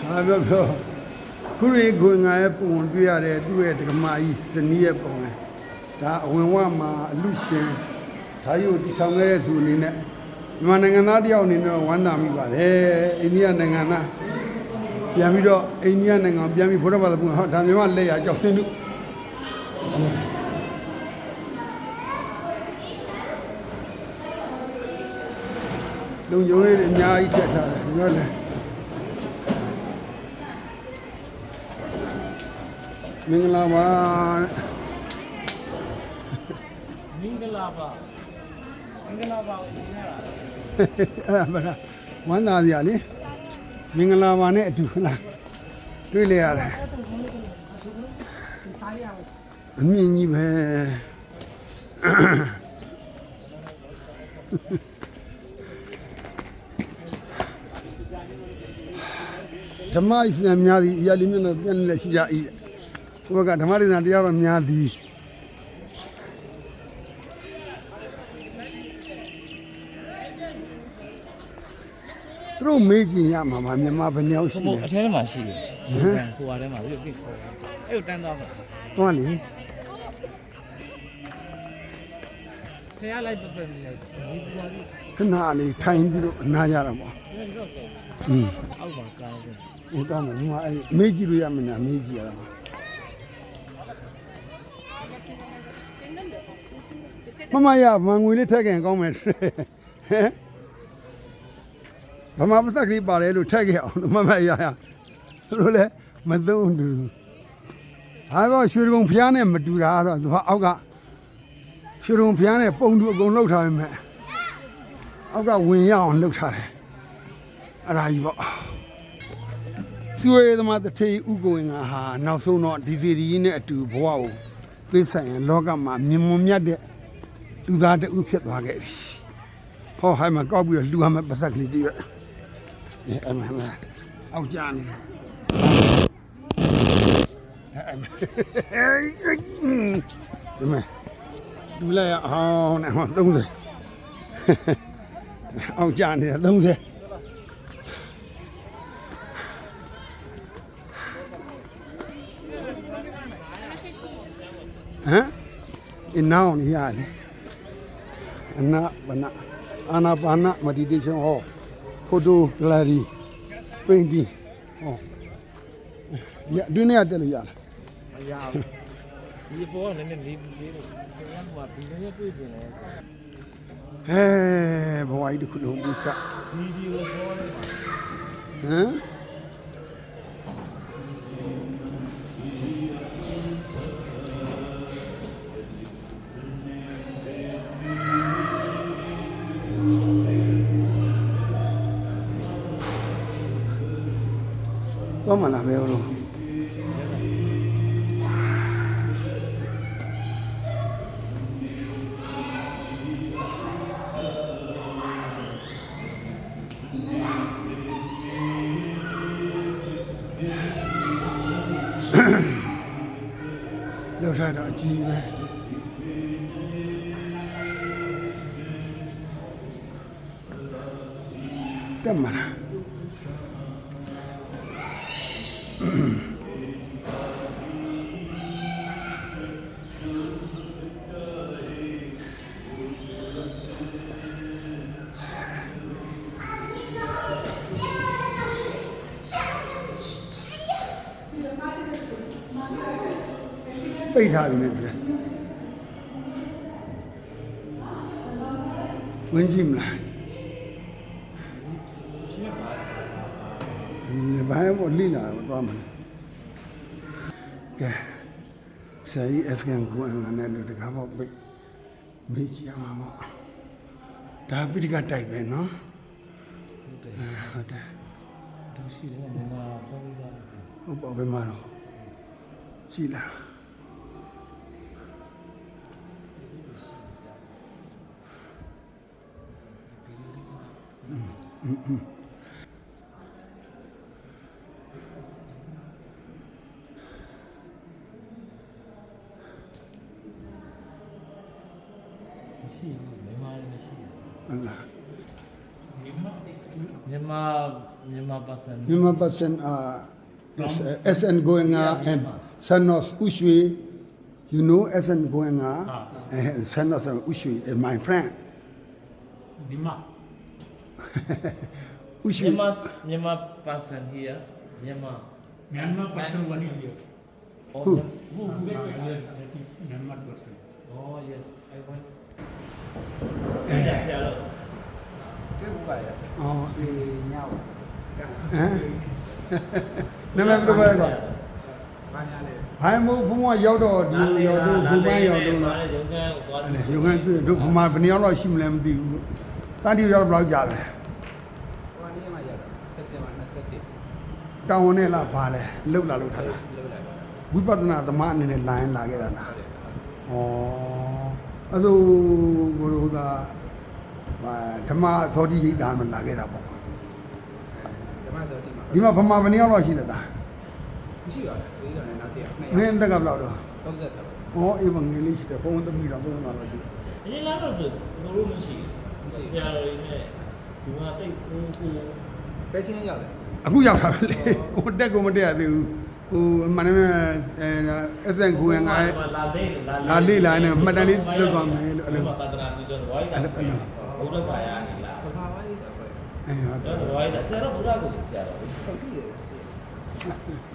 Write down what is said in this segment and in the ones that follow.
ဟာပြောပြောခုရေခွင်ငါရဲ့ပုံတွေ့ရတယ်သူ့ရဲ့ဒကမာကြီးဇနီးရဲ့ပုံလေဒါအဝင်ဝမှာအလူရှင်ဒါကြီးကိုတည်ထောင်ခဲ့တဲ့သူအနေနဲ့မြန်မာနိုင်ငံသားတယောက်အနေနဲ့တော့ဝမ်းသာမိပါတယ်အိန္ဒိယနိုင်ငံသားပြန်ပြီးတော့အိန္ဒိယနိုင်ငံကိုပြန်ပြီးဘုရားဘာသာပုံဟောဒါမြန်မာလက်ရကြောက်စင်းတို့လုံယုံရေးအများကြီးထည့်ထားတယ်ဒီလို မင်္ဂလာပါတဲ့မင်္ဂလာပါမင်္ဂလာပါဦးညာအဲ့ဒါမလားဝမ်းသာစရာလေမင်္ဂလာပါနဲ့အတူခလားတွေ့လေရတယ်အမြင့်ကြီးပဲဓမ္မဣစံများသည်အရာလေးမျက်နှာပြန်လက်ရှိကြ၏ တဲ့ဘုရားကဓမ္မဣစံတရားတော်များသည်သူတို့မေးကြည့်ရမှာပါမြန်မာဘယ်နှယောက်ရှိဘုံလဲအထဲမှာရှိတယ်ဟိုဟာထဲမှာပြီးတော့ပြခေါ်အဲ့ကိုတန်းသွားမှာတွန်းလေဖះလိုက်ပြပြနေလိုက်ဒီပူပါပြီးခဏလေးထိုင်ပြီးတော့အနားရတာပေါ့ဒီတော့ကောอืมအောက်မှာကားတယ်ဟိုတော့မမအဲ့မေးကြည့်လို့ရမလားမေးကြည့်ရတာ မမရမငွေလေးထည့်ခင်ကောင်းမယ်ဟမ်ဗမာပစက်ကလေးပါလေလို့ထည့်ခဲ့အောင်မမရရလို့လေမသုံးဘူးဟာတော့ရွှေကုံဖျားနဲ့မတူတာတော့သူကအောက်ကရွှေကုံဖျားနဲ့ပုံတူအကုန်လှုပ်ထားပေမဲ့အောက်ကဝင်ရအောင်လှုပ်ထားတယ်အဲ့ဒါကြီးပေါ့စွေသမားတထေဥကိုဝင်ကဟာနောက်ဆုံးတော့ဒီစီရီနဲ့အတူဘဝကိုပြည့်ဆိုင်ရင်လောကမှာမြင်မွန်မြတ်တဲ့ လူသားတစ်ဦးဖြစ်သွားခဲ့ပြီဟောဟိုင်းမှာကောက်ပြီးတော့လူဟာမပတ်သက်ကလေးတည်းရအဲ့အမှန်မှန်အောက်ကြနေတယ်အဲ့အမှန်အေးဒီမဲ့လူလိုက်ရအောင်နဲ့ဟော30အောက်ကြနေတယ်30ဟမ်အနောင်နေရတ ယ်အနာဘနာအာနာပါနာမဒီတေရှင်းဟောဖိုတိုဂလရီပိန်တီဟောဒီအတွင်းထဲကတက်လို့ရလားမရဘူးဒီပေါ်ကလည်းနည်းနည်းလေးလေးတော့ဘယ်မှာဒီနေ့တွေ့ကျင်လဲဟဲဘဝကြီးတစ်ခုလုံးပြစဗီဒီယိုပေါ်လဲဟမ် တော့မလာပဲလို့လောက်ထားတော့ ပဲတက်မလားပိတ်ထားပြီနဲ့တူတယ်ဝင်ကြည့်မလားဒီဘိုင်းပေါ်လိလာတော့သွားမလားကဲဆရာကြီး S ကန်ကူအန်နဲ့တူတကားပေါ့ပိတ်မေးကြည့်ရမှာပေါ့ဒါပိဋကတိုက်ပဲနော်ဟုတ်တယ်အဲဟုတ်တယ်သူရှိတယ်မြန်မာပေါ်ပြီးသားဟုတ်ပါဘယ်မှာတော့ကြည့်လား Mm-mm. ಅಲ್ಲ ನಿಮ್ಮ person person uh, SN uh, Goenga uh, Yeah, and son of Ushui. You know SN Goenga uh, Ah. and son of Ushui, my friend. ನಿಮ್ಮ န်မာ Ushui. မြန်မာမြန်မာပါစံ here မြန်မာ Myanmar person one is here. oh Who? who who Ah, yes, that is Myanmar person. oh yes i want ဆရာတော့တွေ့ဘူးပါရဲ့ Oh, ဒီညောက် eh? နာမည်ဘယ်လိုပဲကွာဘာညာလဲဘိုင်းမို့ဘုံကရောက်တော့ဒီရောက်တော့ဘုံမရောက်တော့လာတော့လေရုံးကန်သွားအဲ့ဒါရုံငန်းတွေ့တို့ဘုံမဘယ်နှစ်ယောက်လောက်ရှိမလဲမသိဘူးလို့တန်တီရောက်တော့ဘယ်လောက်ကြာလဲ ဟိုနေ့မှရတာစက်တင်ဘာ27 တောင်းဝင်နဲ့လားဘာလဲလှုပ်လာလို့ထားလားလောက်လိုက်ပါဝိပဿနာသမားအနေနဲ့လိုင်းလာခဲ့တာလားဩအဲ့ဒါကိုလိုသာဘာဓမ္မသောတိရိတ်တာမလာခဲ့တာပေါ့ဓမ္မတော်ဒီမှာဒီမှာဗမာဘယ်နှစ်ယောက်လောက်ရှိလဲသားမရှိပါဘူးဒီတော့လည်းနောက်တည့်နှစ်ငယောက်င်းတက်ကဘယ်လောက်တော့33ဩအေးမငယ်လေးရှိတယ်ဘုံသမီးတော့ဘုံတော့လောက်ရှိတယ်အရင်လာတော့သူဘလို့မရှိဆရာတော်ကြီးနဲ့ဒီမှာတိတ်ဟိုဟိုပဲချင်းရောက်တယ် အခုရောက်တာပဲလေဟိုတက်ကိုမတက်ရသေးဘူးဟိုမနက်အဲ SN ကိုငါလာလေလာလေလာနေမှတ်တမ်းလေးလုပ်သွားမယ်လို့အဲ့လိုသာသနာပြုကျွန်တော်ဝိုင်းတာဘုရားဘာယာနေလားဘာပါလဲတော့ပဲအဲဟုတ်တယ်ကျွန်တော်ဝိုင်းတာဆရာတော်ဘုရားကိုဆရာတော်ဟုတ်တည်တယ်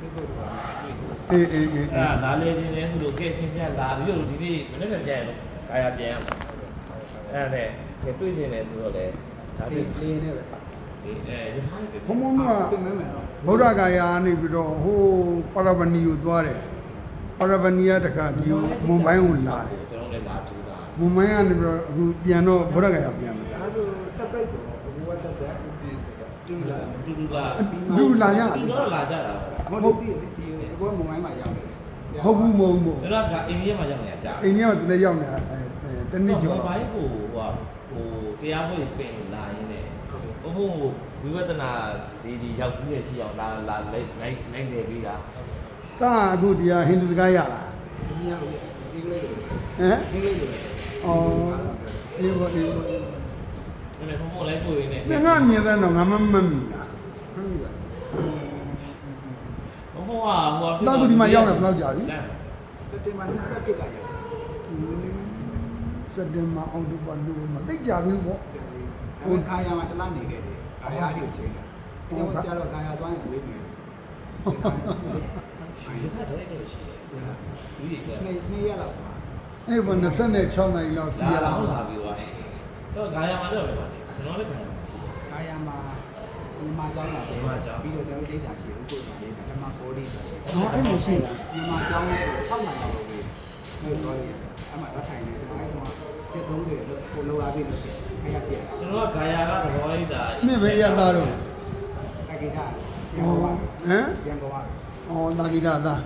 ဒီကိုတော့အေးအေးအေးအဲ့ဒါလာလေခြင်းလဲဆိုလို့ကဲရှင်ပြလာပြီးတော့ဒီနေ့မနေ့ကပြန်ရတော့ကာယပြန်ရမှာအဲ့ဒါနဲ့တွေ့ခြင်းလဲဆိုတော့လေဒါဒီပြီးလေးနဲ့ပဲဒီအဲရထားတယ် ဘုံဘုံကပြင်မဲမယ်တော့ဗုဒ္ဓဂါယာနေပြီးတော့ဟိုပါရဗဏီကိုသွားတယ်ပါရဗဏီကတခါဒီမွန်ဘိုင်းကိုလာတယ်ကျွန်တော်လည်းလာထူးတာမွန်ဘိုင်းကနေပြီးတော့အခုပြန်တော့ဗုဒ္ဓဂါယာပြန်မလာဒါဆို separate ကိုဘဝတတ်တဲ့ဦးစီးတူလာတူတူလာလူလာရတူတော့လာကြတာမဟုတ်တည်တယ်ဒီကိုမုံမိုင်းမှာရောက်တယ်ဟုတ်ဘူးမဟုတ်ဘူးကျွန်တော်ကအိန္ဒိယမှာရောက်နေတာကြာအိန္ဒိယမှာတလည်းရောက်နေတာအဲတနည်းကျော်ဘာတော့လို့ဟိုဟိုဟိုတရားဝင်ပင်လာရင်းနဲ့ ဘုဘဝိပဿနာစီဒီရောက်ပြီးရရှိအောင်လာလာလိုက်လိုက်လိုက်နေပြီးတာကအခုတရားဟိန္ဒူစကားရလားဒီမြောက်လေးအင်္ဂလိပ်လိုဟမ်အင်္ဂလိပ်လိုအော်အေးဘောအေးဘောဒါပေမဲ့ဘုဘလိုက်ပို့ရင်းနဲ့ငါမြင်တဲ့တော့ငါမမမီလားဟမ်ဗျာဘုဘကဟိုဟာတာကူဒီမှာရောက်နေဘယ်လောက်ကြာပြီစက်တင်ဘာ27ကရောက်စက်တင်ဘာအောက်တိုဘာနိုဝင်ဘာသိကြသေးဘူးပေါ့ တယ်။အဲကာယာမှာတလားနေခဲ့တယ်။ကာယာကိုချိန်တယ်။အဲတော့ဆရာတော်ကာယာသွားရင်ဝေးပြီ။ဒီထက်တဲ့တော့ရှိတယ်စဉ်းစားဒီတွေကနှစ်နှစ်ရက်လောက်ပါအဲ့ဘော26နိုင်လောက်စီလာရလာလာလာပြီးသွားတယ်တော့ခါရမှာတော့ပဲပါတယ်ကျွန်တော်လည်းခါရမှာရှိတယ်။ကာယာမှာမြန်မာကျောင်းလာပြီးတော့ကျွန်တော်ရိတ်တာရှိဥပ္ပဒါလေးဓမ္မဘောဓိဆိုရှိတယ်ဟောအဲ့မရှိလား။မြန်မာကျောင်းလေး6နိုင်လောက်ဝေး။ဟုတ်တော့ရတယ်။အမှတော့ထိုင်နေတယ်။အဲဒီတော့ စက်သုံးတွေကိုလိုအားပြီးလို့ခရပြက်ကျွန်တော်ကဂါယာကသဘောရိပ်တာမြင့်ပဲရသားတော့။တကိတာရဟောန်ကုန်ဟမ်ရန်ကုန်ကအော်တာဂိတာသား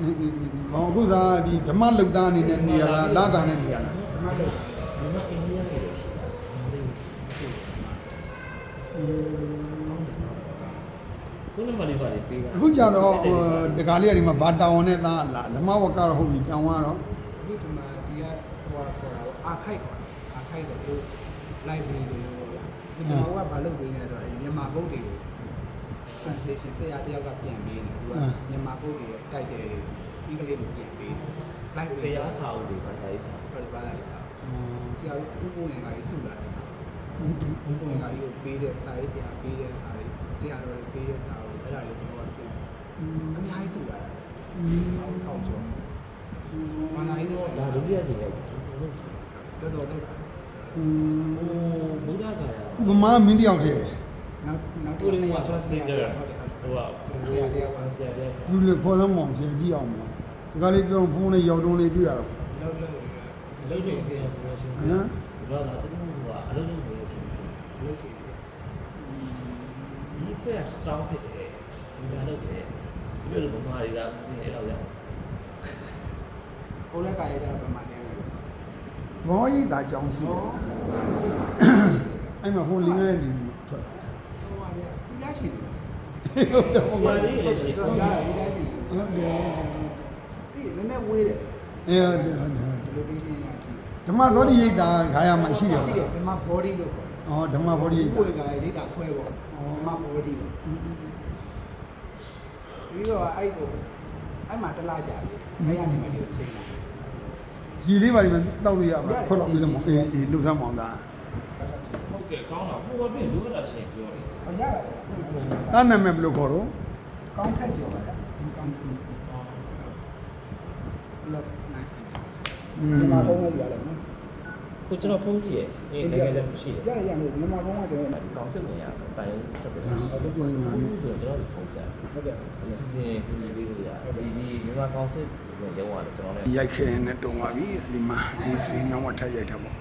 အင်းအင်းအင်းဟောအခုသာဒီဓမ္မလုတ်သားအနေနဲ့နေရလားလာတာနဲ့နေရလားဓမ္မလေးဒီမှာအိန္ဒိယတွေရှိတာခုနမလေးပါလေပေးတာအခုကြတော့ဟိုတကားလေးကဒီမှာဘာတောင်းနဲ့သားလားဓမ္မဝကရဟုတ်ပြီတောင်းကတော့ဒီဒီမှာဒီကဟိုခေါ်တာ အာခိုက်ခေါ်အာခိုက်တော့သူ library လို့ပြောပြ။ဒီမှာကဘာလုပ်ပေးနေတော့မြန်မာဘုတ်တွေကို translation ဆရာတယောက်ကပြန်ပေးနေသူကမြန်မာဘုတ်တွေရဲ့တိုက်တယ်အင်္ဂလိပ်လိုပြန်ပေး library တရားစာအုပ်တွေဘာသာရေးစာပြောတယ်ဘာသာရေးစာဆရာဦးကိုရင်ကကြီးစုလာတယ်စာအင်းအင်းအဦးင်းကိုရင်ကကြီးကိုပေးတဲ့စာရေးဆရာပေးတဲ့ဟာတွေဆရာတော်တွေပေးတဲ့စာတွေအဲ့ဒါတွေကျွန်တော်ကပြန်အများကြီးစုလာတယ်စာအုပ်ထောက်ကျော်ဘာသာရေးနဲ့ဆိုင်ဒါတာဒုတိယကြိမ်ရောက်တော် တော်လေးอืมဟိုဘုရားဂါယာဗမာမင်းတယောက်တည်းနောက်နောက်ကိုလေးက translator ဟုတ်တယ်ဟိုကဆရာတယောက်ကဆရာတဲ့လူလေခေါ်တော့မောင်ဆရာကြည့်အောင်မောင်စကားလေးပြောဖုန်းလေးရောက်တုံးလေးတွေ့ရတော့လောက်လောက်လုံးချိန်ပြန်ဆိုလို့ရှိရင်ဟမ်ဒီတော့ဒါတူကအလုံးလုံးနေချင်းဖြစ်လောက်ချင်တယ်ဒီဖက်စတောင်းဖြစ်တယ်ဒီကလုပ်တယ်ဒီလိုဗမာတွေကစင်အဲ့လောက်ရောက်ကိုလည်းကာရဲကြတော့ပမာတယ် လေဘောကြီးတာကြောင်းစီတယ်အဲ့မှာဖုန်းလေးငယ်နေထွက်လာတယ်ဟိုပါဗျာဒီရရှိတယ်ဟုတ်တယ်ဆဟုတ်ရာပါလေးရဲ့ရှိကျွန်တော့တော်ကြားဒီရရှိတယ်ဟုတ်တယ်ဒီနည်းနည်းဝေးတယ်အဲဟုတ်တယ်ဟုတ်တယ်ဟုတ်တယ် location ရရှိဓမ္မသောတိရိတ်တာခါရမှာရှိတယ်ရှိဟုတ်တယ်ဒီမှာ body လို့ခေါ်တယ်ဩဓမ္မဘောဓိဘုရားကလေးကခွဲပေါ့မဘောဒီပေါ့ပြီးတော့အဲ့ကိုအဲ့မှာတလားကြာပြီအဲ့ရနေမှဒီကိုချိန်လာ ရီလေးပါလိမ့်မယ်တောက်လို့ရမှာခွက်တော့ပြီးတော့မအေးအေးလှုပ်ဆမ်းမောင်းသားဟုတ်ကဲ့ကောင်းတာဟိုဘက်ပြင်လူရတာရှင်ပြောတယ်ဟောရပါတယ်တာနာမည်ဘယ်လိုခေါ်တော့ကောင်းထက်ကြော်ပါလားကောင်း plus อื9มမြန်မာဘုံကရတယ်နော် ကိုကျွန်တော်ဖုန်းကြည့်ရဲ့အေးတကယ်လည်းရှိတယ်ရတယ်ရမို့မြန်မာဘုံကကျွန်တော်ဒီကောင်စစ်နေရဆိုတိုင်ဆက်တယ်ဟုတ်ကဲ့ငါဘူးဆိုတော့ကျွန်တော်ဒီဖုန်းဆက်ဟုတ်ကဲ့ဒီစီစဉ်ကူညီပေးလို့ရတယ်ဒီဒီမြန်မာကောင်စစ်ရုံးရတယ်ကျွန်တော်လည်းရိုက်ခဲနဲ့တုံသွားပြီဒီမှာဒီစီနောက်မှထပ်ရိုက်တာပေါ့